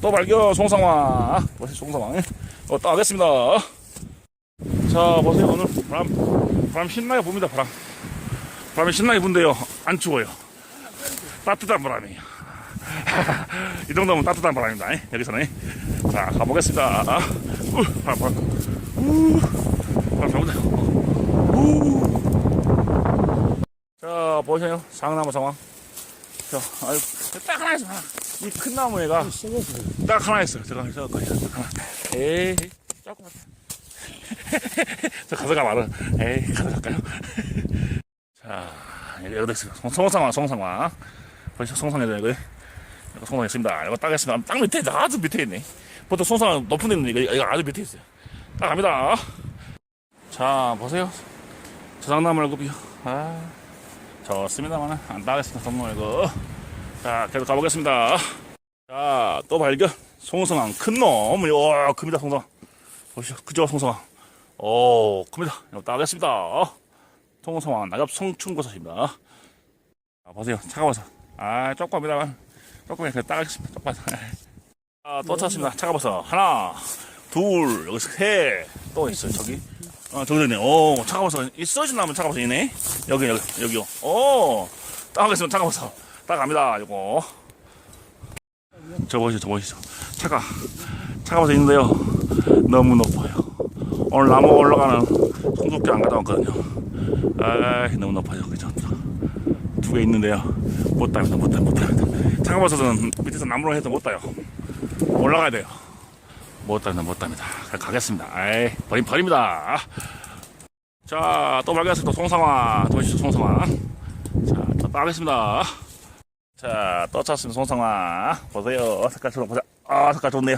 또 발견 송상화. 보세요, 송상화. 어, 또 하겠습니다. 자, 보세요. 오늘 바람, 바람 신나게 붑니다, 바람. 바람이 신나게 분대요. 안 추워요. 따뜻한 바람이에요. 이 정도면 따뜻한 바람입니다. 여기서는. 자, 가보겠습니다. 우, 바람, 바람. 우, 바람. 우. 자, 보세요. 상나무 상황. 자, 아유, 딱 하나 있어, 하나. 이 큰 나무에가 딱 하나 있어요. 제가 저거 거기 하나. 에이, 조금. 저 가져가 말아. 에이, 가져갈까요? 자, 여기도 있습니다. 송- 송상화, 송상화. 벌써 송상해져, 이거. 이거 송상 있습니다. 이거 따겠습니다. 딱 밑에, 아주 밑에 있네. 보통 송상화 높은 데 있는데, 이거, 이거 아주 밑에 있어요. 딱 갑니다. 자, 보세요. 저장나무를 급이요. 아, 좋습니다만, 안 따겠습니다. 선물 이거. 자, 계속 가보겠습니다. 자, 또 발견. 송성왕, 큰 놈. 와, 큽니다, 송성왕. 보시죠. 그죠, 송성왕. 오, 큽니다. 따겠습니다. 송성왕, 낙엽 성충고사입니다. 자, 보세요. 차가워서. 아, 조금이다만. 조금 그냥 따겠습니다. 조금. 자, 또 찾았습니다. 차가워서. 하나, 둘, 여기 셋. 또 있어요, 저기. 어, 저기 있네. 오, 차가워서. 이 쓰러진 나면 차가워서 있네. 여기, 여기, 여기요. 오, 따가겠습니다. 차가워서. 따갑니다. 이거. 저 보시죠, 저 보시죠. 차가, 차가 봐서 있는데요. 너무 높아요. 오늘 나무 올라가는 송두개 안 가져왔거든요. 아, 너무 높아요. 그죠? 두 개 있는데요. 못 답니다, 못 답니다. 차가 봐서는 밑에서 나무로 해도 못 따요. 올라가야 돼요. 못 답니다, 못 답니다. 가겠습니다. 아이, 버림, 버립니다. 자, 또 발견했습니다. 송상화. 또 보시죠, 송상화. 자, 또 따겠습니다. 자, 또 찾았습니다. 송상황. 보세요. 색깔 좀 보자. 아, 색깔 좋네요.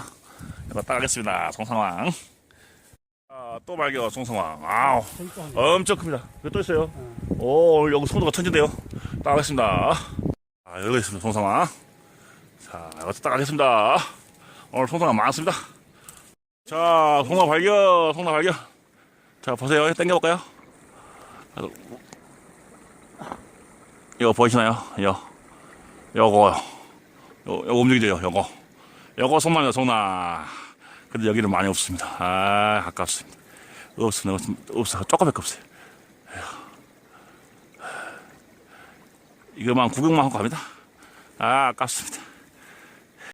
이거 따겠습니다. 송상황. 아, 또 발견, 송상황. 아우, 엄청 큽니다. 여기 또 있어요. 오, 여기 송도가 천진데요. 따겠습니다. 아, 여기 있습니다. 송상황. 자, 이것도 따겠습니다. 오늘 송상황 많습니다. 자, 송상 발견, 송상 발견. 자, 보세요. 당겨볼까요? 이거 보이시나요? 이거. 요거, 요, 요거 움직이죠, 요거. 요거 손만요, 손나. 근데 여기는 많이 없습니다. 아, 아깝습니다. 없습니다, 없습니다. 없어. 조금밖에 없어요. 이거만 구경만 하고 갑니다. 아, 아깝습니다.